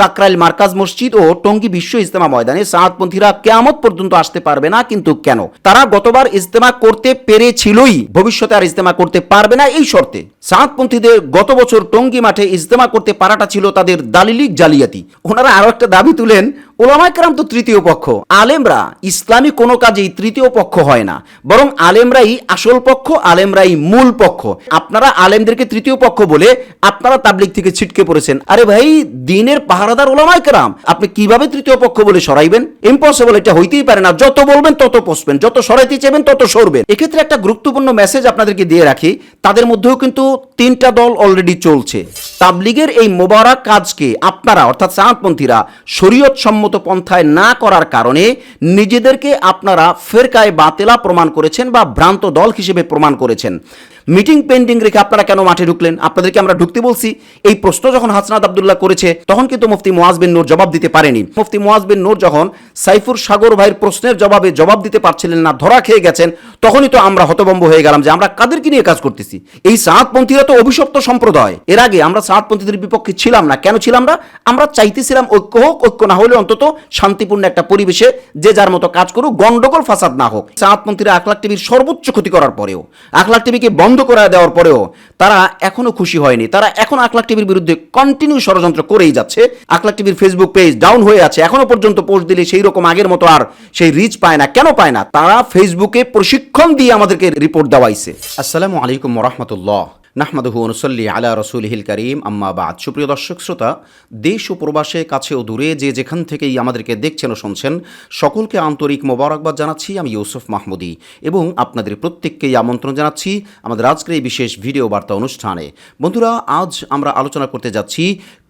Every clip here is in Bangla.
কাকরাইল মার্কাজ মসজিদ ও টঙ্গী বিশ্ব ইজতেমা ময়দানে সাহাদপন্থীরা কেয়ামত পর্যন্ত আসতে পারবে না, কিন্তু কেন? তারা গতবার ইজতেমা করতে পেরেছিলই। ভবিষ্যতে আর ইজতেমা করতে পারবে না এই শর্তে। সাহাদপন্থীদের গত বছর টঙ্গী মাঠে ইজতেমা করতে পারাটা ছিল তাদের দালিলিক জালিয়াতি। ওনারা আরও একটা দাবি তুলেন ওলামাইকরাম তো তৃতীয় পক্ষ। আলেমরা ইসলামী কোনো কাজেই তৃতীয় পক্ষ হয় না, বরং আলেমরাই আসল পক্ষ, আলেমরাই মূল পক্ষ। আপনারা আলেমদেরকে তৃতীয় পক্ষ বলে আপনারা তাবলিক থেকে ছিটকে পড়েছেন। আরে ভাই, দিনের পাহারাদার ওলামাইকরাম আপনি কীভাবে তৃতীয় পক্ষ বলে সরাইবেন? ইম্পসিবল এটা হইতেই পারে না। যত বলবেন, তত পসবেন। যত সরাইতে চাইবেন তত সরবেন। এক্ষেত্রে একটা গুরুত্বপূর্ণ মেসেজ আপনাদেরকে দিয়ে রাখি। তাদের মধ্যেও কিন্তু তিনটা দল অলরেডি চলছে। তাবলিগের এই মোবারক কাজকে আপনারা, অর্থাৎ সাহাতপন্থীরা শরীয়ত সম্মত পন্থায় না করার কারণে নিজেদেরকে আপনারা ফেরকায় বাতেলা প্রমাণ করেছেন বা ভ্রান্ত দল হিসেবে প্রমাণ করেছেন। মিটিং পেন্ডিং রেখে আপনারা কেন মাঠে ঢুকলেন? আপনাদেরকে আমরা ঢুকতে বলছি। এই প্রশ্ন যখন হাসনাত আবদুল্লাহ করেছে, তখন কিন্তু মুফতি মোয়াজ বিন নূর জবাব দিতে পারেনি। মুফতি মোয়াজ বিন নূর যখন সাইফুর সাগর ভাইয়ের প্রশ্নের জবাবে জবাব দিতে পারছিলেন না, ধরা খেয়ে গেছেন, তখনই তো আমরা হতবম্ব হয়ে গেলাম যে আমরা কাদেরকে নিয়ে কাজ করতেছি? এই সাহাতপন্থীরা তো অভিশপ্ত সম্প্রদায়। এর আগে আমরা সাহাতপন্থীদের বিপক্ষে ছিলাম না। কেন ছিলাম না? আমরা চাইতেছিলাম ঐক্য হোক, ঐক্য না হলে অন্তত শান্তিপূর্ণ একটা পরিবেশে যে যার মতো কাজ করুক, গন্ডগোল ফাসাদ না হোক। সাহাতপন্থীরা আখলাখ টিভির সর্বোচ্চ ক্ষতি করার পরেও, আখলাখ টিভিকে বন্ধ করে দেওয়ার পরেও তারা এখনও খুশি হয়নি। তারা এখন আখলাখ টিভির বিরুদ্ধে কন্টিনিউ ষড়যন্ত্র করেই যাচ্ছে। আখলাখ টিভির ফেসবুক পেজ ডাউন হয়ে আছে। এখনও পর্যন্ত পোস্ট দিলে সেই রকম আগের মতো আর সেই রিচ পায় না। কেন পায় না? তারা ফেসবুকে প্রশিক্ষণ দিয়ে আমাদেরকে রিপোর্ট দেওয়াইছে। আসসালামু আলাইকুম রহমতুল্লাহ। নাহমাদহু অনুসল্লি আলা রসুলহিল করিম। আম্মা বাদ। সুপ্রিয় দর্শক, শ্রোতা, দেশ ও প্রবাসে, কাছে ও দূরে যে যেখান থেকেই আমাদেরকে দেখছেন ও শুনছেন, সকলকে আন্তরিক মোবারকবাদ জানাচ্ছি। আমি ইউসুফ মাহমুদি এবং আপনাদের প্রত্যেককেই আমন্ত্রণ জানাচ্ছি আমাদের আজকের এই বিশেষ ভিডিও বার্তা অনুষ্ঠানে। বন্ধুরা, আজ আমরা আলোচনা করতে যাচ্ছি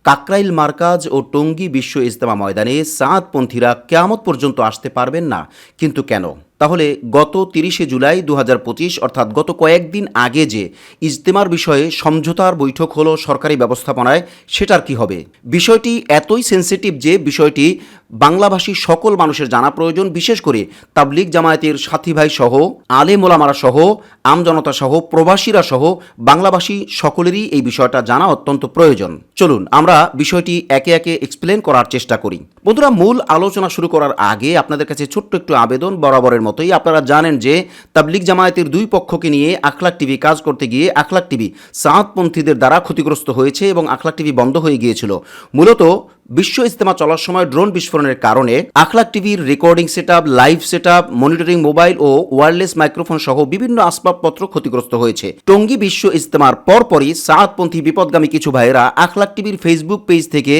কাকরাইল মার্কাজ ও টঙ্গী বিশ্ব ইজতেমা ময়দানে সাঁতপন্থীরা কেয়ামত পর্যন্ত আসতে পারবেন না। কিন্তু কেন? তাহলে গত তিরিশে জুলাই দু হাজার পঁচিশ, অর্থাৎ গত কয়েকদিন আগে যে ইজতেমার বিষয়ে সমঝোতার বৈঠক হলো সরকারি ব্যবস্থাপনায়, সেটার কি হবে? বিষয়টি এতই সেন্সিটিভ যে বিষয়টি বাংলাভাষী সকল মানুষের জানা প্রয়োজন, বিশেষ করে তাবলিগ জামায়াতের সাথী ভাই সহ আলে মোলামারা সহ আমজনতা সহ, প্রবাসীরা সহ, বাংলাভাষী সকলেরই এই বিষয়টা জানা অত্যন্ত প্রয়োজন। চলুন, আমরা বিষয়টি একে একে এক্সপ্লেন করার চেষ্টা করি। বন্ধুরা, মূল আলোচনা শুরু করার আগে আপনাদের কাছে ছোট্ট একটু আবেদন বরাবরের মতোই। আপনারা জানেন যে তাবলিগ জামায়াতের দুই পক্ষকে নিয়ে আখলাক টিভি কাজ করতে গিয়ে আখলাক টিভি সাঁতপন্থীদের দ্বারা ক্ষতিগ্রস্ত হয়েছে এবং আখলাক টিভি বন্ধ হয়ে গিয়েছিল। মূলত বিশ্ব ইজতেমা চলার সময় ড্রোন বিস্ফোরণের কারণে আখলাক টিভির recording set live set monitoring mobile ও ওয়্যারলেস মাইক্রোফোন সহ বিভিন্ন আসবাবপত্র ক্ষতিগ্রস্ত হয়েছে। টঙ্গী বিশ্ব ইজতেমার পরপরই সাতপন্থী বিপদগামী কিছু ভাইয়েরা আখলাক টিভির ফেসবুক পেজ থেকে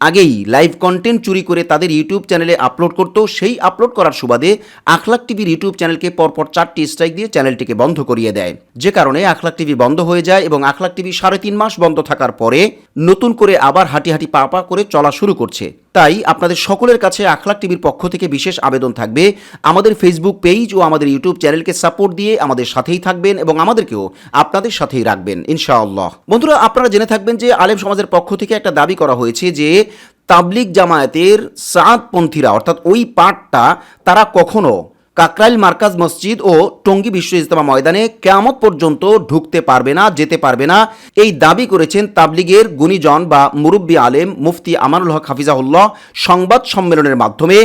আগেই লাইভ কন্টেন্ট চুরি করে তাদের ইউটিউব চ্যানেলে আপলোড করতো সেই আপলোড করার সুবাদে আখলাক টিভির ইউটিউব চ্যানেলকে পরপর চারটি স্ট্রাইক দিয়ে চ্যানেলটিকে বন্ধ করিয়ে দেয়। যে কারণে আখলাক টিভি বন্ধ হয়ে যায় এবং আখলাক টিভি সাড়ে তিন মাস বন্ধ থাকার পরে নতুন করে আবার হাঁটি হাঁটি পা পা করে চলা শুরু করছে। তাই আপনাদের সকলের কাছে আখলাক টিভির পক্ষ থেকে বিশেষ আবেদন থাকবে। আমাদের ফেসবুক পেজ ও আমাদের ইউটিউব চ্যানেলকে সাপোর্ট দিয়ে আমাদের সাথেই থাকবেন এবং আমাদেরকেও আপনাদের সাথেই রাখবেন, ইনশাআল্লাহ। বন্ধুরা, আপনারা জেনে থাকবেন যে আলেম সমাজের পক্ষ থেকে একটা দাবি করা হয়েছে যে তাবলিগ জামায়াতের সাদপন্থীরা অর্থাৎ ওই পাঠটা তারা কখনো কাকরাইল মার্কাজ মসজিদ ও টঙ্গী বিশ্ব ইজতেমা ময়দানে কেয়ামত পর্যন্ত ঢুকতে পারবে না, যেতে পারবে না। এই দাবি করেছেন তাবলিগের গুণীজন বা মুরব্বী আলেম মুফতি আমানুল হক হাফিজাহুল্লাহ সংবাদ সম্মেলনের মাধ্যমে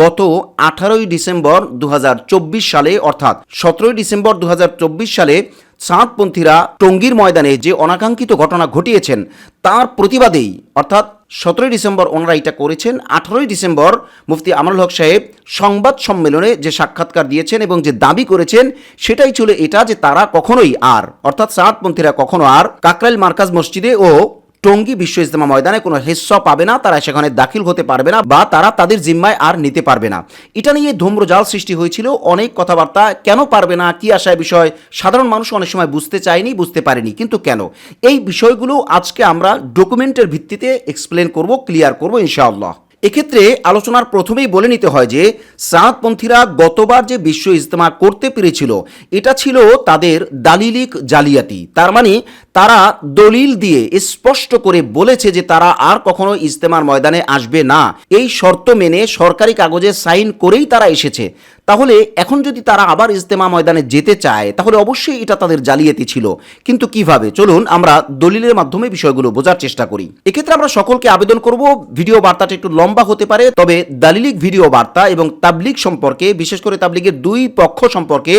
গত আঠারোই ডিসেম্বর দু হাজার চব্বিশ সালে, অর্থাৎ সতেরোই ডিসেম্বর দু হাজার চব্বিশ সালে সাঁতপন্থীরা টঙ্গীর ময়দানে যে অনাকাঙ্ক্ষিত ঘটনা ঘটিয়েছেন, তার প্রতিবাদেই, অর্থাৎ সতেরোই ডিসেম্বর ওনারা এটা করেছেন। আঠারোই ডিসেম্বর মুফতি আমরুল হক সাহেব সংবাদ সম্মেলনে যে সাক্ষাৎকার দিয়েছেন এবং যে দাবি করেছেন, সেটাই ছিল এটা যে তারা কখনোই আর, অর্থাৎ সাঁতপন্থীরা কখনো আর কাকরাইল মার্কাজ মসজিদে ও টঙ্গী বিশ্ব ইজতেমা ময়দানে কোনো হেস্য পাবে না, তারা সেখানে দাখিল হতে পারবে না বা তারা তাদের জিম্মায় আর নিতে পারবে না। এটা নিয়ে ধূম্রজাল সৃষ্টি হয়েছিল, অনেক কথাবার্তা কেন পারবে না, কি আশায় বিষয় সাধারণ মানুষ অনেক সময় বুঝতে চায়নি, বুঝতে পারেনি, কিন্তু কেন? এই বিষয়গুলো আজকে আমরা ডকুমেন্টের ভিত্তিতে এক্সপ্লেন করব ক্লিয়ার করব ইনশাআল্লাহ। এক্ষেত্রে আলোচনার প্রথমেই বলে নিতে হয় যে, সাঁতপন্থীরা গতবার যে বিশ্ব ইজতেমা করতে পেরেছিল, এটা ছিল তাদের দালিলিক জালিয়াতি। তার মানে তারা দলিল দিয়ে স্পষ্ট করে বলেছে যে তারা আর কখনো ইজতেমার ময়দানে আসবে না। এই শর্ত মেনে সরকারি কাগজে সাইন করেই তারা এসেছে। তাহলে এখন যদি তারা আবার ইজতেমা ময়দানে যেতে চায়, তাহলে অবশ্যই এটা তাদের জালিয়াতি ছিল। কিন্তু কীভাবে? চলুন আমরা দলিলের মাধ্যমে বিষয়গুলো বোঝার চেষ্টা করি। এক্ষেত্রে আমরা সকলকে আবেদন করব, ভিডিও বার্তাটা একটু লম্বা হতে পারে, তবে দালিলিক ভিডিও বার্তা এবং তাবলিগ সম্পর্কে, বিশেষ করে তাবলিগের দুই পক্ষ সম্পর্কে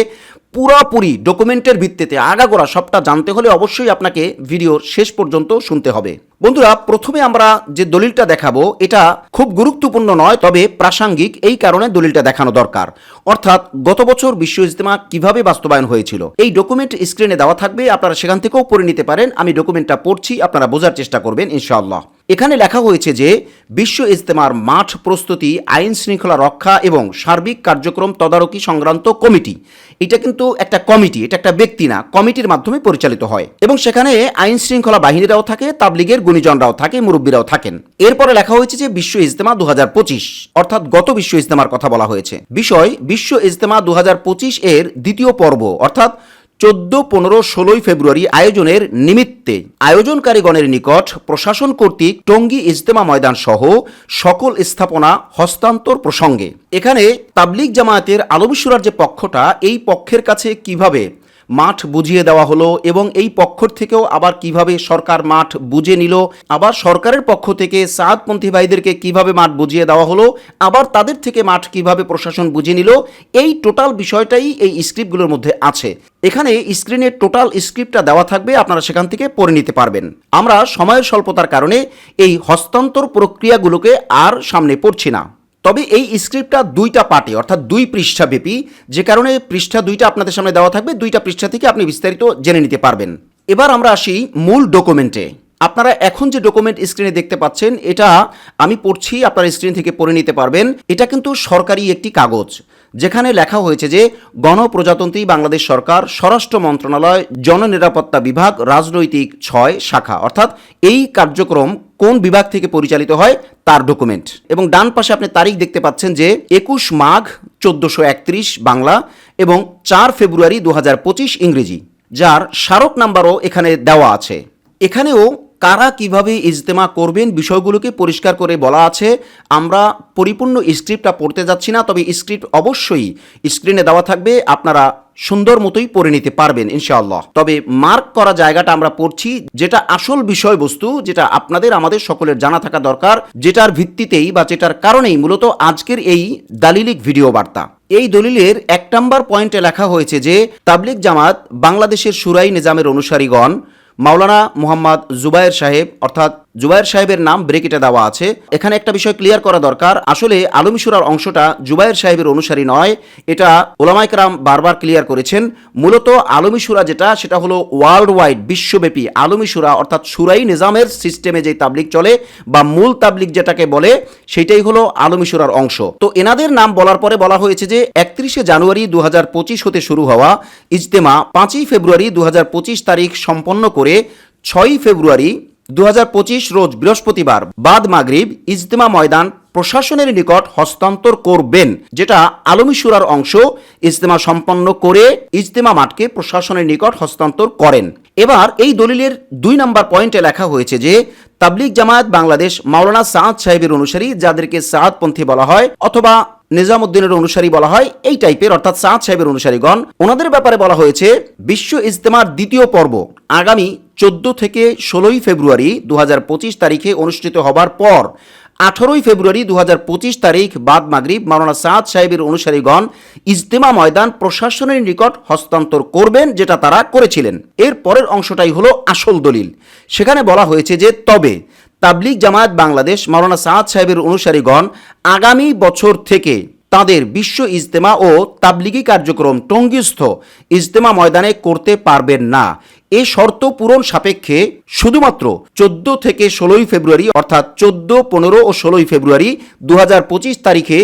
পুরোপুরি ডকুমেন্টের ভিত্তিতে আগাগোড়া সবটা জানতে হলে অবশ্যই আপনাকে ভিডিওর শেষ পর্যন্ত শুনতে হবে। বন্ধুরা, প্রথমে আমরা যে দলিলটা দেখাবো, এটা খুব গুরুত্বপূর্ণ নয়, তবে প্রাসঙ্গিক এই কারণে দলিলটা দেখানো দরকার। অর্থাৎ, গত বছর বিশ্ব ইজতেমা কীভাবে বাস্তবায়ন হয়েছিল? এই ডকুমেন্ট স্ক্রিনে দেওয়া থাকবে, আপনারা সেখান থেকেও পড়ে নিতে পারেন। আমি ডকুমেন্টটা পড়ছি, আপনারা বোঝার চেষ্টা করবেন, ইনশাআল্লাহ। এখানে লেখা হয়েছে যে, বিশ্ব ইজতেমার মাঠ প্রস্তুতি, আইন শৃঙ্খলা রক্ষা এবং সার্বিক কার্যক্রম তদারকি সংক্রান্ত কমিটি। এটা কিন্তু একটা কমিটি, এটা একটা ব্যক্তি না, কমিটির মাধ্যমে পরিচালিত হয়। এবং সেখানে আইন শৃঙ্খলা বাহিনীরাও থাকে, তাবলিগের গুণীজনরাও থাকে, মুরব্বীরাও থাকেন। এরপরে লেখা হয়েছে যে, বিশ্ব ইজতেমা দু হাজার পঁচিশ, অর্থাৎ গত বিশ্ব ইজতেমার কথা বলা হয়েছে। বিষয়, বিশ্ব ইজতেমা দু হাজার পঁচিশ এর দ্বিতীয় পর্ব, অর্থাৎ চোদ্দ, পনেরো, ষোলোই ফেব্রুয়ারি আয়োজনের নিমিত্তে আয়োজনকারীগণের নিকট প্রশাসন কর্তৃক টঙ্গী ইজতেমা ময়দান সহ সকল স্থাপনা হস্তান্তর প্রসঙ্গে। এখানে তাবলিক জামায়াতের আলমিশুরার যে পক্ষটা, এই পক্ষের কাছে কীভাবে মাঠ বুঝিয়ে দেওয়া হলো এবং এই পক্ষ থেকেও আবার কীভাবে সরকার মাঠ বুঝে নিল, আবার সরকারের পক্ষ থেকে সাদপন্থী ভাইদেরকে কীভাবে মাঠ বুঝিয়ে দেওয়া হলো, আবার তাদের থেকে মাঠ কীভাবে প্রশাসন বুঝে নিল, এই টোটাল বিষয়টাই এই স্ক্রিপ্টগুলোর মধ্যে আছে। এখানে স্ক্রিনে টোটাল স্ক্রিপ্টটা দেওয়া থাকবে, আপনারা সেখান থেকে পড়ে নিতে পারবেন। আমরা সময়ের স্বল্পতার কারণে এই হস্তান্তর প্রক্রিয়াগুলোকে আর সামনে পড়ছি না। তবে এই স্ক্রিপ্টটা দুইটা পার্টে, অর্থাৎ দুই পৃষ্ঠা ব্যাপী যে কারণে পৃষ্ঠা দুইটা আপনাদের সামনে দেওয়া থাকবে, দুইটা পৃষ্ঠা থেকে আপনি বিস্তারিত জেনে নিতে পারবেন। এবার আমরা আসি মূল ডকুমেন্টে। আপনারা এখন যে ডকুমেন্ট স্ক্রিনে দেখতে পাচ্ছেন, এটা আমি পড়ছি, আপনারা স্ক্রিন থেকে পড়ে নিতে পারবেন। এটা কিন্তু সরকারি একটি কাগজ। যেখানে লেখা হয়েছে যে গণপ্রজাতন্ত্রী বাংলাদেশ সরকার, স্বরাষ্ট্র মন্ত্রণালয়, জননিরাপত্তা বিভাগ, রাজনৈতিক ছয় শাখা। অর্থাৎ এই কার্যক্রম কোন বিভাগ থেকে পরিচালিত হয় তার ডকুমেন্ট এবং ডান পাশে আপনি তারিখ দেখতে পাচ্ছেন যে একুশ মাঘ চোদ্দোশো একত্রিশ বাংলা এবং চার ফেব্রুয়ারি দু হাজার পঁচিশ ইংরেজি, যার স্মারক নাম্বারও এখানে দেওয়া আছে। এখানেও কারা কীভাবে ইজতেমা করবেন বিষয়গুলোকে পরিষ্কার করে বলা আছে। আমরা পরিপূর্ণ স্ক্রিপ্টটা পড়তে যাচ্ছি না, তবে স্ক্রিপ্ট অবশ্যই স্ক্রিনে দেওয়া থাকবে, আপনারা সুন্দর মতোই পড়ে নিতে পারবেন, ইনশাআল্লাহ। তবে মার্ক করা জায়গাটা আমরা পড়ছি, যেটা আসল বিষয়বস্তু, যেটা আপনাদের, আমাদের সকলের জানা থাকা দরকার, যেটার ভিত্তিতেই বা যেটার কারণেই মূলত আজকের এই দালিলিক ভিডিও বার্তা। এই দলিলের এক নম্বর পয়েন্টে লেখা হয়েছে যে তাবলিক জামাত বাংলাদেশের সুরাই নিজামের অনুসারীগণ মাওলানা মোহাম্মদ জুবায়ের সাহেব অর্থাৎ জুবায়ের সাহেবের নাম ব্রেকেটে দেওয়া আছে। এখানে একটা বিষয় ক্লিয়ার করা দরকার। আসলে আলমিসুরার অংশটা জুবায়ের সাহেবের অনুসারী নয়। এটা ওলামাইকরাম বারবার ক্লিয়ার করেছেন। মূলত আলমিসুরা যেটা, সেটা হলো ওয়ার্ল্ড ওয়াইড বিশ্বব্যাপী আলমিসুরা অর্থাৎ সুরাই নিজামের সিস্টেমে যে তাবলিক চলে বা মূল তাবলিক যেটাকে বলে সেটাই হলো আলমিসুরার অংশ। তো এনাদের নাম বলার পরে বলা হয়েছে যে, একত্রিশে জানুয়ারি দু হাজার পঁচিশ হতে শুরু হওয়া ইজতেমা পাঁচই ফেব্রুয়ারি দু হাজার পঁচিশ তারিখ সম্পন্ন করে ছয়ই ফেব্রুয়ারি দু হাজার পঁচিশ রোজ বৃহস্পতিবার বাদ মাগরিব ইজতেমা ময়দান প্রশাসনের নিকট হস্তান্তর করবেন, যেটা আলমিসুরার অংশ ইজতেমা সম্পন্ন করে ইজতেমা মাঠকে প্রশাসনের নিকট হস্তান্তর করেন। এবার এই দলিলের দুই নম্বর পয়েন্টে লেখা হয়েছে যে তাবলিক জামায়াত বাংলাদেশ মাওলানা সাদ সাহেবের অনুসারী, যাদেরকে সাদপন্থী বলা হয়, অথবা নিজামুদ্দিনের অনুসারী বলা হয়, এই টাইপের, অর্থাৎ সাদ সাহেবের অনুসারীগণ, ওনাদের ব্যাপারে বলা হয়েছে, বিশ্ব ইজতেমার দ্বিতীয় পর্ব আগামী চোদ্দ থেকে ষোলোই ফেব্রুয়ারি দু হাজার পঁচিশ তারিখে অনুষ্ঠিত হবার পর আঠারোই ফেব্রুয়ারি দু হাজার পঁচিশ তারিখ বাদ মাগরিব মাওলানা সাদ সাহেবের অনুসারীগণ ইজতেমা ময়দান প্রশাসনের নিকট হস্তান্তর করবেন যেটা তারা করেছিলেন। এর পরের অংশটাই হলো আসল দলিল। সেখানে বলা হয়েছে যে তবে তাবলিগ জামায়াত বাংলাদেশ মাওলানা সাদ সাহেবের অনুসারীগণ আগামী বছর থেকে তাদের বিশ্ব ইজতেমা ও তাবলিগি কার্যক্রম টঙ্গিস্থ ইজতেমা ময়দানে করতে পারবেন না। এ শর্ত পূরণ সাপেক্ষে শুধুমাত্র চোদ্দ থেকে ষোলোই ফেব্রুয়ারি, অর্থাৎ চোদ্দ, পনেরো ও ষোলোই ফেব্রুয়ারি দু হাজার পঁচিশ তারিখে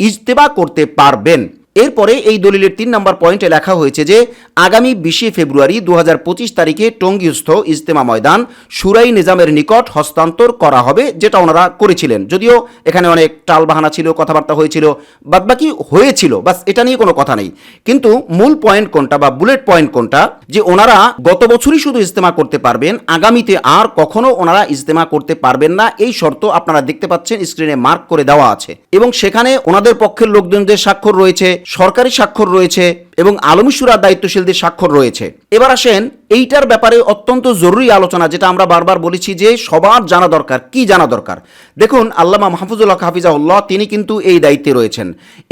ইজতেবা করতে পারবেন। এরপরে এই দলিলের তিন নম্বর পয়েন্টে লেখা হয়েছে যে, আগামী বিশে ফেব্রুয়ারি দু হাজার পঁচিশ তারিখে টঙ্গীস্থ ইজতেমা ময়দান সুরাই নিজামের নিকট হস্তান্তর করা হবে, যেটা ওনারা করেছিলেন। যদিও এখানে অনেক টাল বাহানা ছিল, কথাবার্তা হয়েছিল, বাদবাকি হয়েছিল, বাস এটা নিয়ে কোনো কথা নেই। কিন্তু মূল পয়েন্ট কোনটা বা বুলেট পয়েন্ট কোনটা, যে ওনারা গত বছরই শুধু ইজতেমা করতে পারবেন, আগামীতে আর কখনো ওনারা ইজতেমা করতে পারবেন না, এই শর্ত আপনারা দেখতে পাচ্ছেন, স্ক্রিনে মার্ক করে দেওয়া আছে। এবং সেখানে ওনাদের পক্ষের লোকজনদের স্বাক্ষর রয়েছে সরকারি স্বাক্ষর রয়েছে এবং আলমীশুরার দায়িত্বশীলদের স্বাক্ষর রয়েছে। এবার আসেন এইটার ব্যাপারে অত্যন্ত জরুরি আলোচনা, যেটা আমরা বারবার বলেছি যে সবার জানা দরকার, কি জানা দরকার? দেখুন, আল্লামা মাহফুজুল্লাহ হাফিজাউল্লাহ তিনি কিন্তু এই দায়িত্বে রয়েছেন।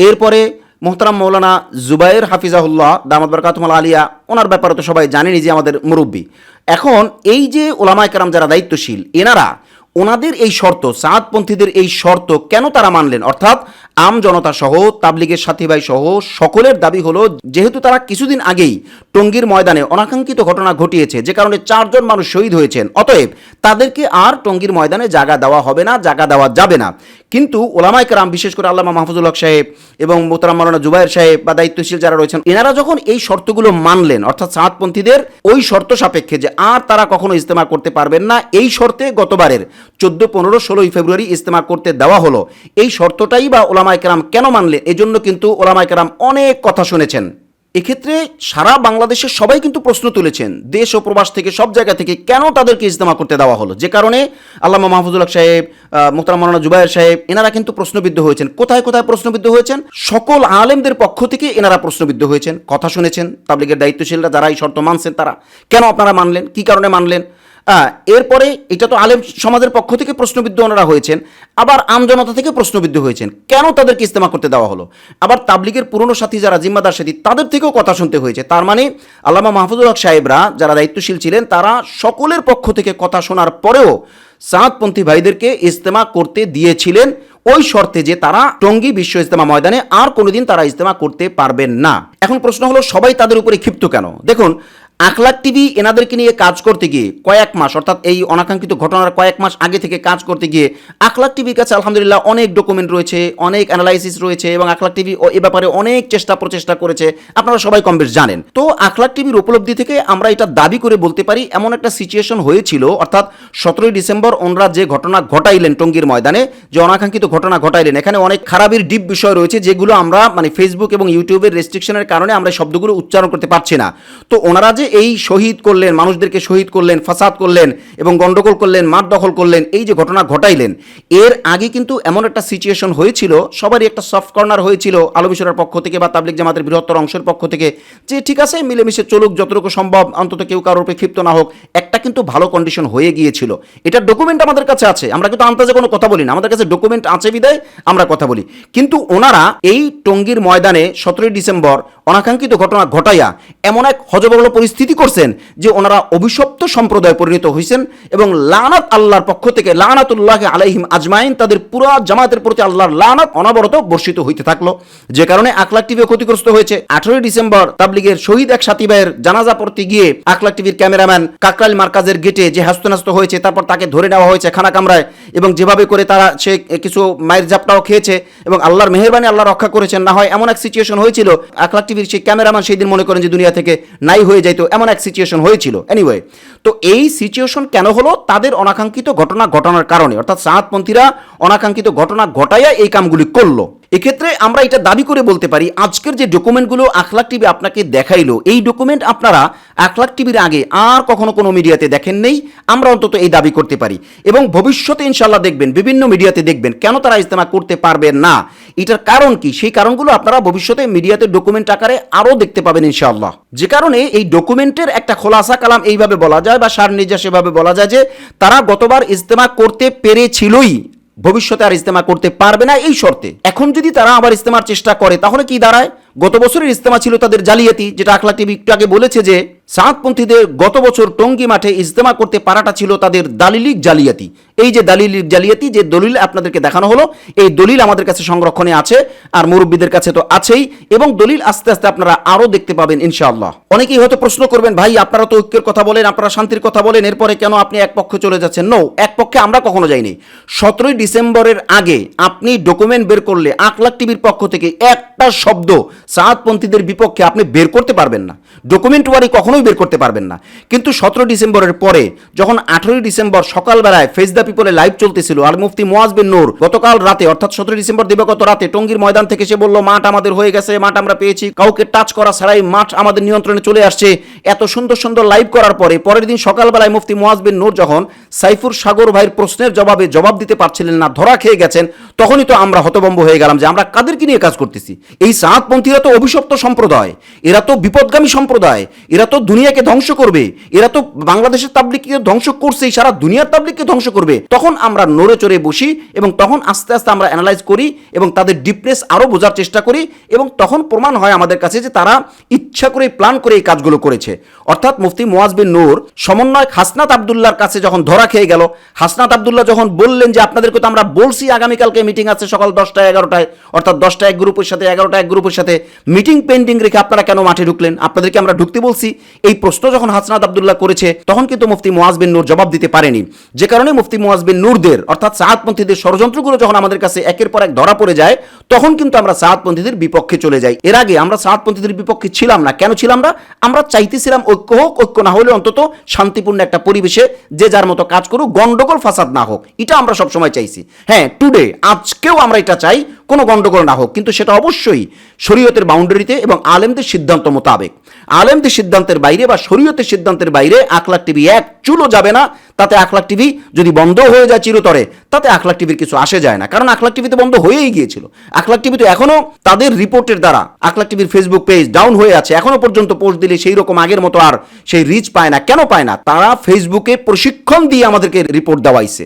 এরপরে মোহতারাম মৌলানা জুবাইর হাফিজাহুল্লাহ দামাদ বরকাতমাল আলিয়া, ওনার ব্যাপারে তো সবাই জানেনই যে আমাদের মুরব্বী। এখন এই যে ওলামায় কারাম যারা দায়িত্বশীল, এনারা ওনাদের এই শর্ত, সাঁতপন্থীদের এই শর্ত কেন তারা মানলেন? অর্থাৎ আম জনতা সহ, তাবলিগের সাথী ভাই সহ সকলের দাবি হলো, যেহেতু তারা কিছুদিন আগেই টঙ্গীর ময়দানে অনাকাঙ্ক্ষিত ঘটনা ঘটিয়েছে, যে কারণে চারজন মানুষ শহীদ হয়েছেন, অতএব তাদেরকে আর টঙ্গীর ময়দানে জায়গা দেওয়া হবে না, জায়গা দেওয়া যাবে না। কিন্তু ওলামাই কারাম, বিশেষ করে আল্লামা মাহফুজুল হক সাহেব এবং মোতারাম মৌলানা জুবাইর সাহেব বা দায়িত্বশীল যারা রয়েছেন, এনারা যখন এই শর্তগুলো মানলেন, অর্থাৎ সাঁতপন্থীদের ওই শর্ত সাপেক্ষে যে আর তারা কখনো ইস্তেমা করতে পারবেন না, এই শর্তে গতবারের চোদ্দ, পনেরো, ষোলোই ফেব্রুয়ারি ইস্তেমা করতে দেওয়া হলো। এই শর্তটাই বা ওলামাই কেরাম কেন মানলেন এজন্য কিন্তু ওলামাই কেরাম অনেক কথা শুনেছেন। এক্ষেত্রে সারা বাংলাদেশের সবাই কিন্তু প্রশ্ন তুলেছেন, দেশ ও প্রবাস থেকে, সব জায়গা থেকে কেন তাদেরকে ইজতেমা করতে দেওয়া হলো? যে কারণে আল্লামা মাহফুজুল হক সাহেব মোহতারাম মৌলানা জুবাইর সাহেব, এনারা কিন্তু প্রশ্নবিদ্ধ হয়েছেন। কোথায় কোথায় প্রশ্নবিদ্ধ হয়েছেন? সকল আলেমদের পক্ষ থেকে এনারা প্রশ্নবিদ্ধ হয়েছেন, কথা শুনেছেন, তাবলিগের দায়িত্বশীলরা যারা এই শর্ত মানছেন তারা। কেন আপনারা মানলেন? কি কারণে মানলেন? এরপরে এটা তো আলেম সমাজের পক্ষ থেকে প্রশ্নবিদ্ধ ওনারা হয়েছেন, আবার আমজনতা থেকে প্রশ্নবিদ্ধ হয়েছেন। কেন তাদেরকে ইস্তেমা করতে দেওয়া হলো? আবার তাবলিগের পুরনো সাথী যারা জিম্মাদার সাথী তাদের থেকেও কথা শুনতে হয়েছে। তার মানে আল্লামা মাহফুজুল হক সাহেবরা যারা দায়িত্বশীল ছিলেন, তারা সকলের পক্ষ থেকে কথা শোনার পরেও সাঁতপন্থী ভাইদেরকে ইস্তেমা করতে দিয়েছিলেন। ওই শর্তে যে তারা টঙ্গী বিশ্ব ইস্তেমা ময়দানে আর কোনোদিন তারা ইস্তেমা করতে পারবেন না। এখন প্রশ্ন হলো, সবাই তাদের উপরে ক্ষিপ্ত কেন? দেখুন আখলাক টিভি এনাদেরকে নিয়ে কাজ করতে গিয়ে কয়েক মাস, অর্থাৎ এই অনাকাঙ্ক্ষিত ঘটনার কয়েক মাস আগে থেকে কাজ করতে গিয়ে আখলাক টিভির কাছে আলহামদুলিল্লাহ অনেক ডকুমেন্ট রয়েছে, অনেক অ্যানালাইসিস রয়েছে এবং আখলাক টিভি এ ব্যাপারে অনেক চেষ্টা প্রচেষ্টা করেছে। আপনারা সবাই কম বেশ জানেন। তো আখলাক টিভির উপলব্ধি থেকে আমরা এটা দাবি করে বলতে পারি, এমন একটা সিচুয়েশন হয়েছিল, অর্থাৎ সতেরোই ডিসেম্বর ওনরা যে ঘটনা ঘটাইলেন টঙ্গীর ময়দানে, যে অনাকাঙ্ক্ষিত ঘটনা ঘটাইলেন, এখানে অনেক খারাপের ডিপ বিষয় রয়েছে যেগুলো আমরা মানে ফেসবুক এবং ইউটিউবের রেস্ট্রিকশনের কারণে আমরা শব্দগুলো উচ্চারণ করতে পারছি না। তো ওনারা যে এই শহীদ করলেন, মানুষদেরকে শহীদ করলেন, ফাসাদ করলেন এবং গন্ডগোল করলেন, মাঠ দখল করলেন, এই যে ঘটনা ঘটাইলেন, এর আগে কিন্তু এমন একটা সিচুয়েশন হয়েছিল, সবারই একটা সফট কর্নার হয়েছিল আলমিশরের পক্ষ থেকে বা তাবলিক জামাতের বৃহত্তর অংশের পক্ষ থেকে, যে ঠিক আছে, মিলেমিশে চলুক, যতটুকু সম্ভব, অন্তত কেউ কারোর উপরে ক্ষিপ্ত না হোক, একটা কিন্তু ভালো কন্ডিশন হয়ে গিয়েছিল। এটার ডকুমেন্ট আমাদের কাছে আছে, আমরা কিন্তু আন্তাজে কোনো কথা বলি না আমাদের কাছে ডকুমেন্ট আছে বিদায় আমরা কথা বলি। কিন্তু ওনারা এই টঙ্গীর ময়দানে সতেরোই ডিসেম্বর অনাকাঙ্ক্ষিত ঘটনা ঘটাইয়া এমন এক হজবরল পরিস্থিতি করছেন যে ওনারা অভিশপ্ত সম্প্রদায় পরিণত হয়েছেন এবং লানাত আল্লাহর পক্ষ থেকে লানাতুল্লাহ আলাইহিম আজমাইন, তাদের পুরো জামাতের প্রতি আল্লাহর লানাত অনবরত বর্ষিত হইতে থাকল। যে কারণে আকলাক টিভি ক্ষতিগ্রস্ত হয়েছে। আঠারোই ডিসেম্বর তাবলিগের শহীদ এক সাথী ভাইয়ের জানাজা পড়তে গিয়ে আকলাক টিভির ক্যামেরাম্যান কাকরাইল মার্কাজের গেটে যে হাস্তনাস্ত হয়েছে, তারপর তাকে ধরে নেওয়া হয়েছে খানা কামরায় এবং যেভাবে করে তারা সে কিছু মায়ের জাপটাও খেয়েছে এবং আল্লাহর মেহরবানি আল্লাহ রক্ষা করেছেন, না হয় এমন এক সিচুয়েশন হয়েছিল আকলাক টিভির সেই ক্যামেরাম্যান সেই দিন মনে করেন যে দুনিয়া থেকে নাই হয়ে যাইতো, এমন এক সিচুয়েশন হয়েছিল। এনিওয়ে তো এই সিচুয়েশন কেন হলো? তাদের অনাকাঙ্ক্ষিত ঘটনা ঘটানোর কারণে। অর্থাৎ সাহাতপন্থীরা অনাকাঙ্ক্ষিত ঘটনা ঘটাইয়া এই কামগুলি করল। এক্ষেত্রে আমরা এটা দাবি করে বলতে পারি, আজকের যে ডকুমেন্টগুলো আখলাক টিভি আপনাকে দেখাইলো, এই ডকুমেন্ট আপনারা আখলাক টিভির আগে আর কখনো কোনো মিডিয়াতে দেখেন নেই, আমরা অন্তত এই দাবি করতে পারি। এবং ভবিষ্যতে ইনশাল্লাহ দেখবেন, বিভিন্ন মিডিয়াতে দেখবেন, কেন তারা ইস্তেমা করতে পারবেন না? এটার কারণ কি? সেই কারণগুলো আপনারা ভবিষ্যতে মিডিয়াতে ডকুমেন্ট আকারে আরও দেখতে পাবেন ইনশাআল্লাহ। যে কারণে এই ডকুমেন্টের একটা খোলাসা কালাম এইভাবে বলা যায় বা সার নির্যাস এভাবে বলা যায় যে তারা গতবার ইস্তেমা করতে পেরেছিলই। ভবিষ্যতে আর ইস্তেমা করতে পারবে না এই শর্তে। এখন যদি তারা আবার ইস্তেমার চেষ্টা করে, তাহলে কি দাঁড়ায়? গত বছরের ইস্তেমা ছিল তাদের জালিয়াতি, যেটা আখলা টিভি একটু আগে বলেছে যে সাতপন্থীদের গত বছর টঙ্গী মাঠে ইজতেমা করতে পারাটা ছিল তাদের দালিলিক জালিয়াতি। এই যে দালিলিক জালিয়াতি, যে দলিল আপনাদেরকে দেখানো হলো, এই দলিল আমাদের কাছে সংরক্ষণে আছে আর মুরব্বীদের কাছে তো আছেই এবং দলিল আস্তে আস্তে আপনারা আরও দেখতে পাবেন ইনশাআল্লাহ। অনেকেই হয়তো প্রশ্ন করবেন, ভাই, আপনারা তো ঐক্যের কথা বলেন, আপনারা শান্তির কথা বলেন, এরপরে কেন আপনি এক পক্ষে চলে যাচ্ছেন? নো এক পক্ষে আমরা কখনো যাইনি। সতেরোই ডিসেম্বরের আগে আপনি ডকুমেন্ট বের করলে আকলাক টিভির পক্ষ থেকে একটা শব্দ সাতপন্থীদের বিপক্ষে আপনি বের করতে পারবেন না। ডকুমেন্ট ওয়ারি কখনোই বের করতে পারবেন না। কিন্তু সতেরো ডিসেম্বরের পরে যখন আঠেরোই ডিসেম্বর সকালবেলায় ফেস দ্য পিপলে লাইভ চলতেছিল, আর মুফতি মোয়াজ বিন নূর গতকাল রাতে, অর্থাৎ সতেরো ডিসেম্বর দিবাগত রাতে টঙ্গীর ময়দান থেকে সে বলল, মাঠ আমাদের হয়ে গেছে, মাঠ আমরা পেয়েছি। কাউকে টাচ করা ছাড়াই মাঠ আমাদের নিয়ন্ত্রণে চলে আসছে। এত সুন্দর সুন্দর লাইভ করার পরে পরের দিন সকালবেলায় মুফতি মোয়াজ বিন নূর যখন সাইফুর সাগর ভাইয়ের প্রশ্নের জবাবে জবাব দিতে পারছিলেন না, ধরা খেয়ে গেছেন, তখনই তো আমরা হতবম্ব হয়ে গেলাম যে আমরা কাদেরকে নিয়ে কাজ করতেছি? এই সাতপন্থীরা তো অভিশপ্ত সম্প্রদায়, এরা তো বিপদগামী সম্প্রদায়, এরা তো দুনিয়াকে ধ্বংস করবে। এরা তো বাংলাদেশের তাবলিককে ধ্বংস করছেই, সারা দুনিয়ার তাবলিককে ধ্বংস করবে। তখন আমরা নড়ে চড়ে বসি এবং তখন আস্তে আস্তে আমরা অ্যানালাইজ করি এবং তাদের ডিপনেস আরও বোঝার চেষ্টা করি এবং তখন প্রমাণ হয় আমাদের কাছে যে তারা ইচ্ছা করে প্ল্যান করে এই কাজগুলো করেছে। অর্থাৎ মুফতি মোয়াজ বিন নূর সমন্বয়ক হাসনাত আবদুল্লাহর কাছে যখন ধরা খেয়ে গেল, হাসনাত আবদুল্লাহ যখন বললেন যে, আপনাদেরকে তো আমরা বলছি আগামীকালকে মিটিং আছে সকাল দশটায় এগারোটায়। অর্থাৎ দশটা এক গ্রুপের সাথে এগারোটা এক গ্রুপের সাথে মিটিং পেন্ডিং রেখে আপনারা কেন মাঠে ঢুকলেন? আপনাদেরকে আমরা ঢুকতে বলছি। এই প্রশ্ন যখন হাসনাত আবদুল্লাহ করেছে, তখন কিন্তু মুফতি মোয়াজ বিন নূর জবাব দিতে পারেনি। যে কারণে মুফতি মোয়াজ বিন নূরদের, অর্থাৎ সাহাদপন্থীদের ষড়যন্ত্রগুলো যখন আমাদের কাছে একের পর এক ধরা পড়ে যায়, তখন কিন্তু আমরা সাহাদপন্থীদের বিপক্ষে চলে যাই। এর আগে আমরা সাহাদপন্থীদের বিপক্ষে ছিলাম না। কেন ছিলাম না? আমরা চাইতেছিলাম ঐক্য হোক, ঐক্য না হলে অন্তত শান্তিপূর্ণ একটা পরিবেশে যে যার মতো কাজ করুক গন্ডগোল ফাসাদ না হোক। এটা আমরা সবসময় চাইছি। হ্যাঁ টুডে আজকেও আমরা এটা চাই। কোনো গন্ডগোল না হোক, কিন্তু সেটা অবশ্যই শরীয়তের বাউন্ডারিতে এবং আলেমদের সিদ্ধান্ত মোতাবেক। আলেমদের সিদ্ধান্তের বাইরে বা শরীয়তের সিদ্ধান্তের বাইরে আখলাখ টিভি এক চুলো যাবে না, তাতে আখলাখ টিভি যদি বন্ধ হয়ে যায় চিরতরে, তাতে আখলাখ টিভির কিছু আসে যায় না। কারণ আখলাখ টিভিতে বন্ধ হয়েই গিয়েছিল। আখলাখ টিভি তো এখনও তাদের রিপোর্টের দ্বারা আখলাখ টিভির ফেসবুক পেজ ডাউন হয়ে আছে। এখনও পর্যন্ত পোস্ট দিলে সেই রকম আগের মতো আর সেই রিচ পায় না। কেন পায় না? তারা ফেসবুকে প্রশিক্ষণ দিয়ে আমাদেরকে রিপোর্ট দেওয়াইছে।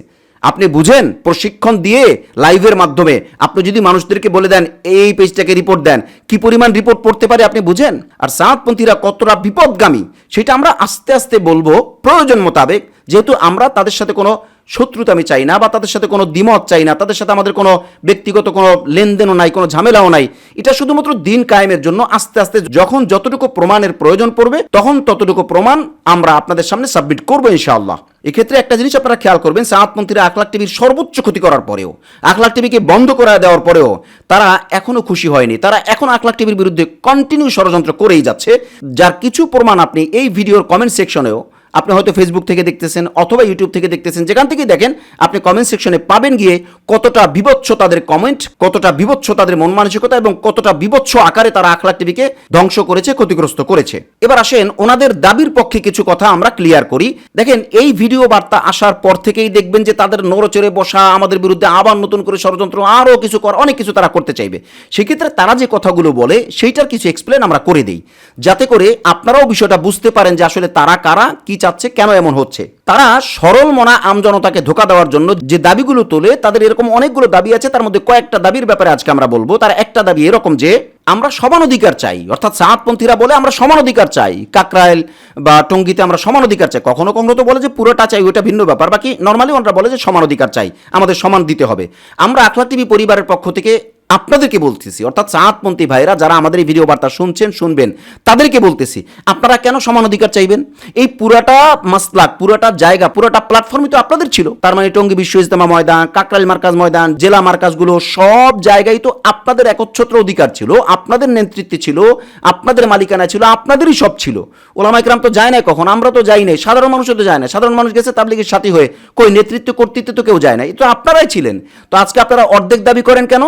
আপনি বুঝেন, প্রশিক্ষণ দিয়ে লাইভের মাধ্যমে। আপনি যদি মানুষদেরকে বলে দেন, এই পেজটাকে রিপোর্ট দেন, কি পরিমাণ রিপোর্ট পড়তে পারে আপনি বুঝেন? আর সাঁতপন্থীরা কতটা বিপদগামী, সেটা আমরা আস্তে আস্তে বলব প্রয়োজন মোতাবেক। যেহেতু আমরা তাদের সাথে কোনো শত্রুতা আমি চাই না বা তাদের সাথে কোনো দ্বিমত চাই না, তাদের সাথে আমাদের কোনো ব্যক্তিগত কোনো লেনদেনও নাই, কোনো ঝামেলাও নাই। এটা শুধুমাত্র দিন কায়েমের জন্য আস্তে আস্তে যখন যতটুকু প্রমাণের প্রয়োজন পড়বে, তখন ততটুকু প্রমাণ আমরা আপনাদের সামনে সাবমিট করব ইনশাআল্লাহ। এক্ষেত্রে একটা জিনিস আপনারা খেয়াল করবেন সাহাতপন্থীরা আখলাখ টিভির সর্বোচ্চ ক্ষতি করার পরেও, আখলাখ টিভিকে বন্ধ করা দেওয়ার পরেও তারা এখনও খুশি হয়নি। তারা এখন আখলাখ টিভির বিরুদ্ধে কন্টিনিউ ষড়যন্ত্র করেই যাচ্ছে, যার কিছু প্রমাণ আপনি এই ভিডিওর কমেন্ট সেকশনেও আপনি হয়তো ফেসবুক থেকে দেখতেছেন অথবা ইউটিউব থেকে দেখতেছেন, যেখান থেকে দেখেন, আপনি কমেন্ট সেকশনে পাবেন গিয়ে কতটা বিভৎস তাদের কমেন্ট কতটা বিভৎস তাদের মন মানসিকতা এবং কতটা বিভৎস আকারে তারা আখলাখ টিভিকে ধ্বংস করেছে, ক্ষতিগ্রস্ত করেছে। এবার আসেন, ওনাদের দাবির পক্ষে কিছু কথা আমরা ক্লিয়ার করি। দেখেন, এই ভিডিও বার্তা আসার পর থেকেই দেখবেন যে তাদের নড়চড়ে বসা, আমাদের বিরুদ্ধে আবার নতুন করে ষড়যন্ত্র আরও কিছু কর, অনেক কিছু তারা করতে চাইবে। সেক্ষেত্রে তারা যে কথাগুলো বলে, সেইটার কিছু এক্সপ্লেন আমরা করে দিই। যাতে করে আপনারাও বিষয়টা বুঝতে পারেন যে আসলে তারা কারা, কি চাচ্ছে কেন এমন হচ্ছে? তারা সরল মনা আমজনতাকে ধোকা দেওয়ার জন্য যে দাবিগুলো তোলে, তাদের এরকম অনেকগুলো দাবি আছে, তার মধ্যে কয়েকটা দাবির ব্যাপারে আজকে আমরা বলব। তার একটা দাবি এরকম যে, আমরা সমান অধিকার চাই। অর্থাৎ সাঁতপন্থীরা বলে আমরা সমান অধিকার চাই। কাকরাইল বা টঙ্গিতে আমরা সমান অধিকার চাই। কখনো কখনো তো বলে যে পুরোটা চাই ওটা ভিন্ন ব্যাপার। বাকি নর্মালি ওনারা বলে যে সমান অধিকার চাই। আমাদের সমান দিতে হবে। আমরা আখলা টিভি পরিবারের পক্ষ থেকে আপনাদেরকে বলতেছি, অর্থাৎ চাঁদপন্থী ভাইরা যারা আমাদের এই ভিডিও বার্তা শুনছেন, শুনবেন, তাদেরকে বলতেছি, আপনারা কেন সমান অধিকার চাইবেন? এই পুরাটা মাসলাক, পুরাটা জায়গা, পুরাটা প্ল্যাটফর্মই তো আপনাদের ছিল। তার মানে টঙ্গী বিশ্ব ইজতেমা ময়দান, কাকরাইল মার্কাজ ময়দান, জেলা মার্কাজগুলো, সব জায়গায় তো আপনাদের একচ্ছত্র অধিকার ছিল, আপনাদের নেতৃত্বে ছিল, আপনাদের মালিকানা ছিল, আপনাদেরই সব ছিল। ওলামা ইকরাম তো যায় না কখন? আমরা তো যাই নাই, সাধারণ মানুষও তো যায় না সাধারণ মানুষ গেছে, তাবলিগের সাথী হয়ে, কই নেতৃত্ব, কর্তৃত্বে তো কেউ যায় না তো আপনারাই ছিলেন। তো আজকে আপনারা অর্ধেক দাবি করেন কেন?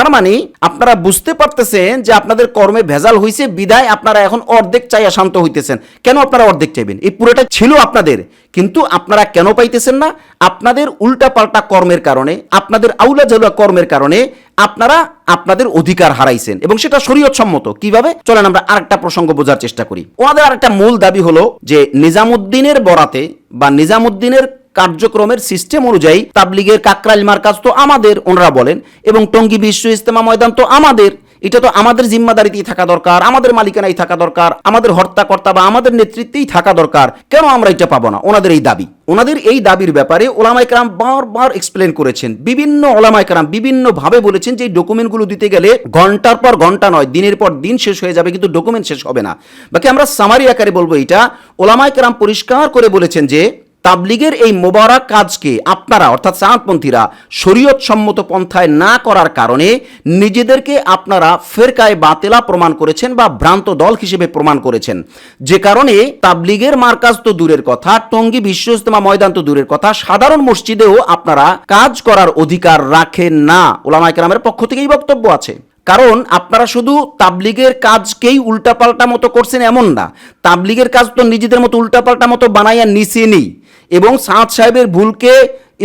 তার মানে আপনারা বুঝতে পারতেছেন যে আপনাদের কর্মে ভেজাল হইছে, বিদায় আপনারা এখন অর্ধেক চাইয়া শান্ত হইতেছেন। কেন আপনারা অর্ধেক চাইবেন? এই পুরোটা ছিল আপনাদের, কিন্তু আপনারা কেন পাইতেছেন না? আপনাদের উল্টা পাল্টা কর্মের কারণে, আপনাদের আউলা ঝালুয়া কর্মের কারণে আপনারা আপনাদের অধিকার হারাইছেন। এবং সেটা শরীয়ত সম্মত কীভাবে? চলেন আমরা আরেকটা প্রসঙ্গ বোঝার চেষ্টা করি। ওনাদের আরেকটা মূল দাবি হলো যে নিজামুদ্দিনের বরাতে বা নিজামুদ্দিনের কার্যক্রমের সিস্টেম অনুযায়ী তাবলিগের কাকরাইল মার্কাজ তো আমাদের, ওনারা বলেন, এবং টঙ্গী বিশ্ব ইস্তেমা ময়দান তো আমাদের। এটা তো আমাদের জিম্মাদারিতেই থাকা দরকার, আমাদের মালিকানাই থাকা দরকার, আমাদের হর্তাকর্তা বা আমাদের নেতৃত্বেই থাকা দরকার। কেন আমরা এটা পাবো না? ওনাদের এই দাবি। ওনাদের এই দাবির ব্যাপারে ওলামাইকরাম বারবার এক্সপ্লেন করেছেন। বিভিন্ন ওলামাইকরাম বিভিন্ন ভাবে বলেছেন যে এই ডকুমেন্টগুলো দিতে গেলে ঘণ্টার পর ঘণ্টা নয়, দিনের পর দিন শেষ হয়ে যাবে, কিন্তু ডকুমেন্ট শেষ হবে না। বাকি আমরা সামারি আকারে বলব এটা ওলামাইকরাম পরিষ্কার করে বলেছেন যে তাবলিগের এই মোবারক কাজকে আপনারা, অর্থাৎ চাঁদপন্থীরা শরীয়ত সম্মত পন্থায় না করার কারণে নিজেদেরকে আপনারা ফেরকায় বাতেলা প্রমাণ করেছেন বা ভ্রান্ত দল হিসেবে প্রমাণ করেছেন। যে কারণে তাবলিগের মার্কাজ তো দূরের কথা, টঙ্গী বিশ্ব ইজতেমা ময়দান তো দূরের কথা, সাধারণ মসজিদেও আপনারা কাজ করার অধিকার রাখেন না। ওলামায় কেরামের পক্ষ থেকেই বক্তব্য আছে। কারণ আপনারা শুধু তাবলিগের কাজকেই উল্টাপাল্টা মতো করছেন এমন না। তাবলিগের কাজ তো নিজেদের মতো উল্টাপাল্টা মতো বানাইয়া নিচে নেই এবং সাঁত সাহেবের ভুলকে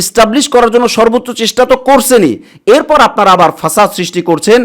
ইস্টাবলিশ করার জন্য সর্বোচ্চ চেষ্টা তো করছেনই। এরপর আপনারা আবার ফাসাদ সৃষ্টি করছেন।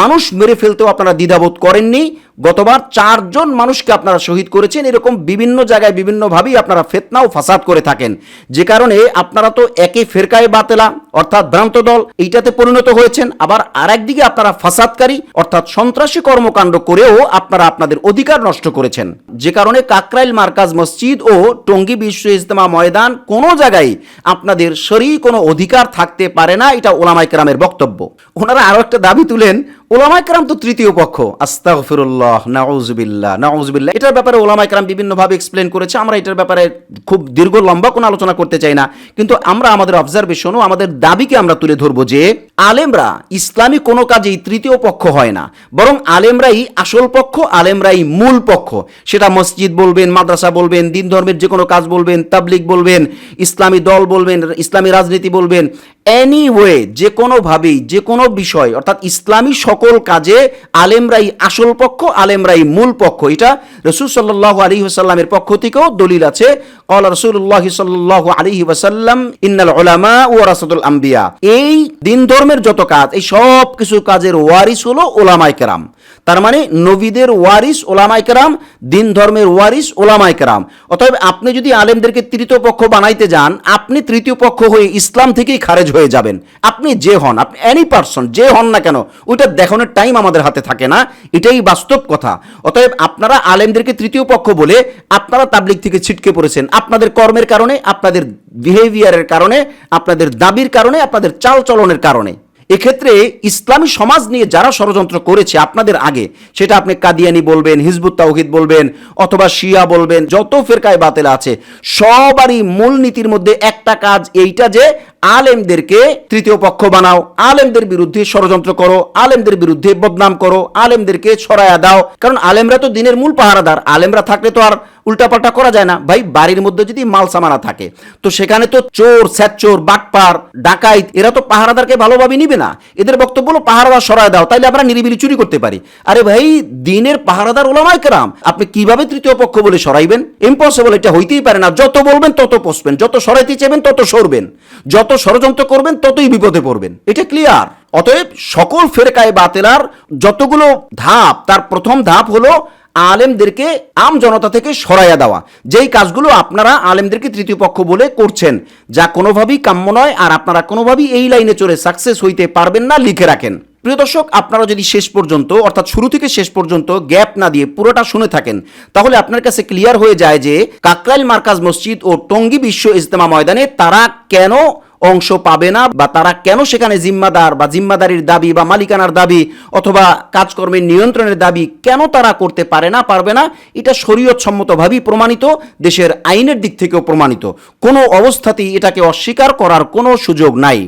মানুষ মেরে ফেলতেও আপনারা দ্বিধাবোধ করেননি। গতবার চারজন মানুষকে আপনারা শহীদ করেছেন। এরকম বিভিন্ন জায়গায় বিভিন্নভাবেই আপনারা ফেতনা ও ফাসাদ করে থাকেন। যে কারণে আপনারা তো একে ফেরকায় বাতেলা, অর্থাৎ ভ্রান্ত দল, এইটাতে পরিণত হয়েছেন। আবার আর একদিকে আপনারা ফাসাদকারী, অর্থাৎ সন্ত্রাসী কর্মকাণ্ড করেও আপনারা আপনাদের অধিকার নষ্ট করেছেন। যে কারণে কাকরাইল মার্কাজ মসজিদ ও টঙ্গী বিশ্ব ইজতেমা ময়দান কোনো জায়গায় আপনাদের শরীর কোনো অধিকার থাকতে পারে না, এটা ওলামাই কেরামের বক্তব্য। ওনারা আরও একটা দাবি তুলেন ওলামাই কেরাম তো তৃতীয় পক্ষ। আস্তাগফিরুল্লাহ, নাউজুবিল্লাহ। নাউজুবিল্লাহ, এটার ব্যাপারে ওলামাই কেরাম বিভিন্নভাবে এক্সপ্লেন করেছে। আমরা এটার ব্যাপারে খুব দীর্ঘ লম্বা কোনো আলোচনা করতে চাই না। কিন্তু আমরা আমাদের অবজারভেশন ও আমাদের দাবিকে আমরা তুলে ধরবো যে, আলেমরা ইসলামী কোনো কাজেই তৃতীয় পক্ষ হয় না। বরং আলেমরাই আসল পক্ষ, আলেমরাই মূল পক্ষ। সেটা মসজিদ বলবেন, মাদ্রাসা বলবেন দিন ধর্মের যে কোনো কাজ বলবেন, তাবলিগ বলবেন, ইসলামী দল বলবেন, ইসলামী রাজনীতি বলবেন এনি ওয়ে যে কোনোভাবেই যে কোনো বিষয়, অর্থাৎ ইসলামী সকল কাজে আলেমরাই আসল পক্ষ, আলেমরাই মূল পক্ষ। এটা রসুল সাল্লাহ আলী ওসাল্লামের পক্ষ থেকেও দলিল আছে। কল রসুল্লাহ সাল্লাহ আলী ওসাল্লাম ইন্নাল ওলামা ও রাসাদুল আম্বিয়া। এই দিন ধর্মের যত কাজ, এই সব কিছু কাজের ওয়ারিস হলো ওলামাই কেরাম। তার মানে নবীদের ওয়ারিস ওলামাই কেরাম, দিন ধর্মের ওয়ারিস ওলামাই কেরাম। অতএব আপনি যদি আলেমদেরকে তৃতীয় পক্ষ বানাইতে যান, আপনি তৃতীয় পক্ষ হয়ে ইসলাম থেকেই খারেজ হয়ে যাবেন। আপনি যে হন, আপনি এনি পার্সন যে হন না কেন, ওইটা দেখানোর টাইম আমাদের হাতে থাকে না। এটাই বাস্তব কথা। অতএব আপনারা আলেমদেরকে তৃতীয় পক্ষ বলে আপনারা তাবলিক থেকে ছিটকে পড়েছেন। আপনাদের কর্মের কারণে, আপনাদের বিহেভিয়ারের কারণে, আপনাদের দাবির কারণে, আপনাদের চাল চলনের কারণে। এক্ষেত্রে ইসলামী সমাজ নিয়ে যারা ষড়যন্ত্র করেছে আপনাদের আগে, সেটা আপনি কাদিয়ানি বলবেন, হিজবুত তাওহিদ বলবেন, অথবা শিয়া বলবেন, যত ফেরকায় বাতেল আছে, সবারই মূল নীতির মধ্যে একটা কাজ এইটা যে আলেমদেরকে তৃতীয় পক্ষ বানাও। আলেমদের বিরুদ্ধে ষড়যন্ত্র করো, আলেমদের বিরুদ্ধে বদনাম করো, আলেমদেরকে ছড়ায়া দাও। কারণ আলেমরা তো দিনের মূল পাহারাদার, আলেমরা থাকলে তো আর উল্টাপাল্টা করা যায় না। ভাই, বাড়ির মধ্যে যদি মাল সামানা থাকে, তো সেখানে তো চোর স্যাচোর বাটপার, ডাকাইত, এরা তো পাহারাদারকে ভালোভাবে নিবে না। এদের বক্তব্য হলো, পাহারাদার সরায় দাও, তাইলে আমরা নিরিবিলি চুরি করতে পারি। আরে ভাই, দিনের পাহারাদার ওলামাই কেরাম, আপনি কীভাবে তৃতীয় পক্ষ বলে সরাইবেন? ইম্পসিবল এটা হইতেই পারে না। যত বলবেন, তত পসবেন যত সরাইতে চাইবেন, তত সরবেন। যত ষড়যন্ত্র করবেন, ততই বিপদে পড়বেন। এটা ক্লিয়ার অতএব সকল ফেরকায় বাতেলার যতগুলো ধাপ, তার প্রথম ধাপ হলো আলেমদেরকে আম জনতা থেকে সরাইয়া দেওয়া। যেই কাজগুলো আপনারা আলেমদেরকে তৃতীয় পক্ষ বলে করছেন, যা কোনোভাবেই কাম্য নয় আর আপনারা কোনোভাবেই এই লাইনে চলে সাকসেস হইতে পারবেন না, লিখে রাখেন। প্রিয় দর্শক, আপনারা যদি শেষ পর্যন্ত, অর্থাৎ শুরু থেকে শেষ পর্যন্ত গ্যাপ না দিয়ে পুরোটা শুনে থাকেন, তাহলে আপনার কাছে ক্লিয়ার হয়ে যায় যে কাকরাইল মার্কাজ মসজিদ ও টঙ্গী বিশ্ব ইজতেমা ময়দানে তারা কেন অংশ পাবে না বা তারা কেন সেখানে জিম্মাদার বা জিম্মাদারির দাবি বা মালিকানার দাবি অথবা কাজকর্মের নিয়ন্ত্রণের দাবি কেন তারা করতে পারে না, পারবে না? এটা শরীয়ত সম্মতভাবেই প্রমাণিত, দেশের আইনের দিক থেকেও প্রমাণিত। কোনো অবস্থাতেই এটাকে অস্বীকার করার কোনো সুযোগ নাই।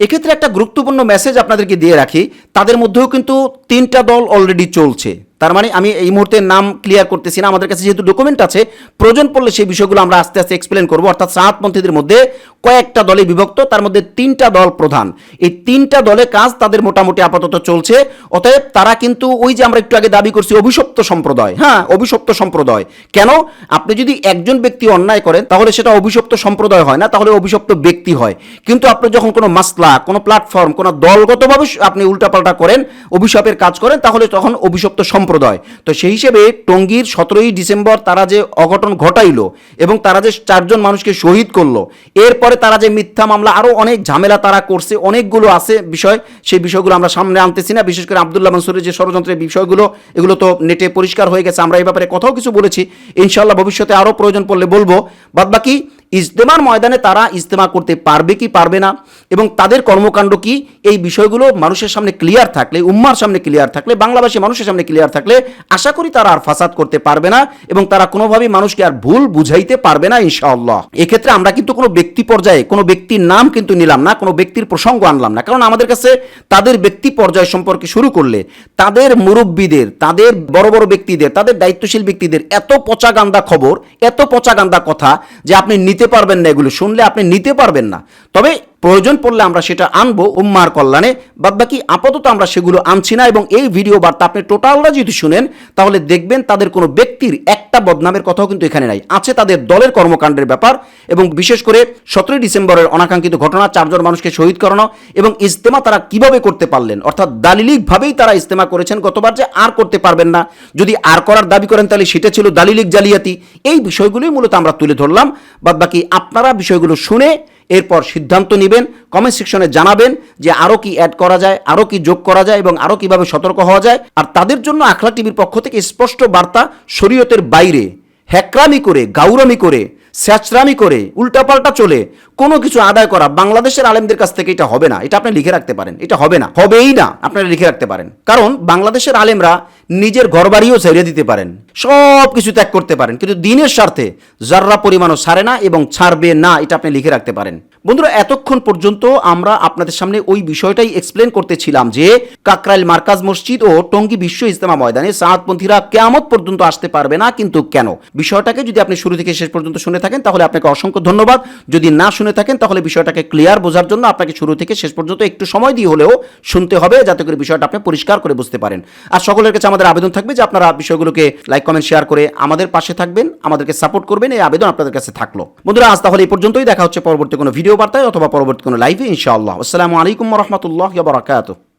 এক্ষেত্রে একটা গুরুত্বপূর্ণ মেসেজ আপনাদেরকে দিয়ে রাখি। তাদের মধ্যেও কিন্তু তিনটা দল অলরেডি চলছে। তার মানে আমি এই মুহূর্তে নাম ক্লিয়ার করতেছি না। আমাদের কাছে যেহেতু ডকুমেন্ট আছে, প্রয়োজন পড়লে সেই বিষয়গুলো আমরা আস্তে আস্তে এক্সপ্লেন করব। অর্থাৎ সাহাতপন্থীদের মধ্যে কয়েকটা দলে বিভক্ত, তার মধ্যে তিনটা দল প্রধান। এই তিনটা দলে কাজ তাদের মোটামুটি আপাতত চলছে। অতএব তারা কিন্তু ওই যে আমরা একটু আগে দাবি করছি, অভিশপ্ত সম্প্রদায়। হ্যাঁ অভিশপ্ত সম্প্রদায়। কেন? আপনি যদি একজন ব্যক্তি অন্যায় করেন, তাহলে সেটা অভিশপ্ত সম্প্রদায় হয় না, তাহলে অভিশপ্ত ব্যক্তি হয়। কিন্তু আপনি যখন কোনো মাসলা, কোনো প্ল্যাটফর্ম কোনো দলগতভাবে আপনি উল্টাপাল্টা করেন, অভিশাপের কাজ করেন, তাহলে তখন অভিশপ্ত সম্প্রদায় সম্প্রদায়। তো সেই হিসেবে টঙ্গীর সতেরোই ডিসেম্বর তারা যে অঘটন ঘটাইলো এবং তারা যে চারজন মানুষকে শহীদ করল, এরপরে তারা যে মিথ্যা মামলা আরও অনেক ঝামেলা তারা করছে, অনেকগুলো আছে বিষয়, সেই বিষয়গুলো আমরা সামনে আনতেছি না। বিশেষ করে আবদুল্লাহ মনসুরের যে ষড়যন্ত্রের বিষয়গুলো, এগুলো তো নেটে পরিষ্কার হয়ে গেছে, আমরা এই ব্যাপারে কথাও কিছু বলেছি। ইনশাল্লাহ ভবিষ্যতে আরও প্রয়োজন পড়লে বলব। বাদবাকি ইজতেমার ময়দানে তারা ইজতেমা করতে পারবে কি পারবে না? এবং তাদের কর্মকাণ্ড কি? এই বিষয়গুলো মানুষের সামনে ক্লিয়ার থাকলে, উম্মার সামনে ক্লিয়ার থাকলে বাংলাভাষী মানুষের সামনে ক্লিয়ার থাকলে আশা করি তারা আর ফাসাদ করতে পারবে না এবং তারা কোনোভাবেই মানুষকে আর ভুল বুঝাইতে পারবে না ইনশাআল্লাহ। এক্ষেত্রে আমরা কিন্তু কোনো ব্যক্তি পর্যায়ে, কোনো ব্যক্তির নাম কিন্তু নিলাম না, কোনো ব্যক্তির প্রসঙ্গ আনলাম না। কারণ আমাদের কাছে তাদের ব্যক্তি পর্যায় সম্পর্কে শুরু করলে, তাদের মুরব্বীদের, তাদের বড় বড় ব্যক্তিদের, তাদের দায়িত্বশীল ব্যক্তিদের এত পচাগান্দা খবর, এত পচাগান্দা কথা যে আপনি নিতে পারবেন না এগুলো। শুনলে আপনি নিতে পারবেন না। তবে প্রয়োজন পড়লে আমরা সেটা আনব উম্মার কল্যাণে। বাদ বাকি আপাতত আমরা সেগুলো আনছি না এবং এই ভিডিও বার্তা আপনি টোটালরা যদি শুনেন, তাহলে দেখবেন তাদের কোনো ব্যক্তির একটা বদনামের কথাও কিন্তু এখানে নাই। আছে তাদের দলের কর্মকাণ্ডের ব্যাপার এবং বিশেষ করে সতেরোই ডিসেম্বরের অনাকাঙ্ক্ষিত ঘটনা, চারজন মানুষকে শহীদ করানো এবং ইজতেমা তারা কীভাবে করতে পারলেন? অর্থাৎ দালিলিকভাবেই তারা ইজতেমা করেছেন, গতবার যে আর করতে পারবেন না। যদি আর করার দাবি করেন, তাহলে সেটা ছিল দালিলিক জালিয়াতি। এই বিষয়গুলোই মূলত আমরা তুলে ধরলাম। বাদ বাকি আপনারা বিষয়গুলো শুনে এরপর সিদ্ধান্ত নেবেন কমেন্ট সেকশনে জানাবেন যে আরও কি অ্যাড করা যায় আরও কি যোগ করা যায় এবং আরও কীভাবে সতর্ক হওয়া যায়। আর তাদের জন্য আখলা টিভির পক্ষ থেকে স্পষ্ট বার্তা শরীয়তের বাইরে। হ্যাকরামি করে, গাউরামি করে স্যাচরামি করে, উল্টাপাল্টা চলে, কোনো কিছু আদায় করা বাংলাদেশের আলেমদের কাছ থেকে এটা হবে না। এটা আপনি লিখে রাখতে পারেন। এটা হবে না। হবেই না, আপনারা লিখে রাখতে পারেন। কারণ বাংলাদেশের আলেমরা নিজের ঘরবাড়িও ছেড়ে দিতে পারেন। সব কিছু ত্যাগ করতে পারেন। কিন্তু দিনের স্বার্থে যাররা পরিমাণও সারে না এবং ছাড়বে না, এটা আপনি লিখে রাখতে পারেন। বন্ধুরা, এতক্ষণ পর্যন্ত আমরা আপনাদের সামনে ওই বিষয়টাই এক্সপ্লেন করতেছিলাম যে কাকরাইল মার্কাজ মসজিদ ও টঙ্গী বিশ্ব ইজতেমা ময়দানে সাহাদপন্থীরা কেয়ামত পর্যন্ত আসতে পারবে না, কিন্তু কেন? বিষয়টাকে যদি আপনি শুরু থেকে শেষ পর্যন্ত শুনে থাকেন, তাহলে আপনাকে অসংখ্য ধন্যবাদ। যদি না শুনে থাকেন, তাহলে বিষয়টাকে ক্লিয়ার বোঝার জন্য আপনাকে শুরু থেকে শেষ পর্যন্ত একটু সময় দিয়ে হলেও শুনতে হবে, যাতে করে বিষয়টা আপনি পরিষ্কার করে বুঝতে পারেন। আর সকলের কাছে আমাদের আবেদন থাকবে যে আপনারা বিষয়গুলোকে লাইক কমেন্ট শেয়ার করে আমাদের পাশে থাকবেন, আমাদেরকে সাপোর্ট করবেন, এই আবেদন আপনাদের কাছে থাকল। বন্ধুরা, আজ তাহলে এই পর্যন্তই। দেখা হচ্ছে পরবর্তী কোনো ভিডিও বার্তায় অথবা পরবর্তী কোনো লাইভে ইনশাআল্লাহ। আসসালামু আলাইকুম রহমতুল্লাহ বারাকাতুহ।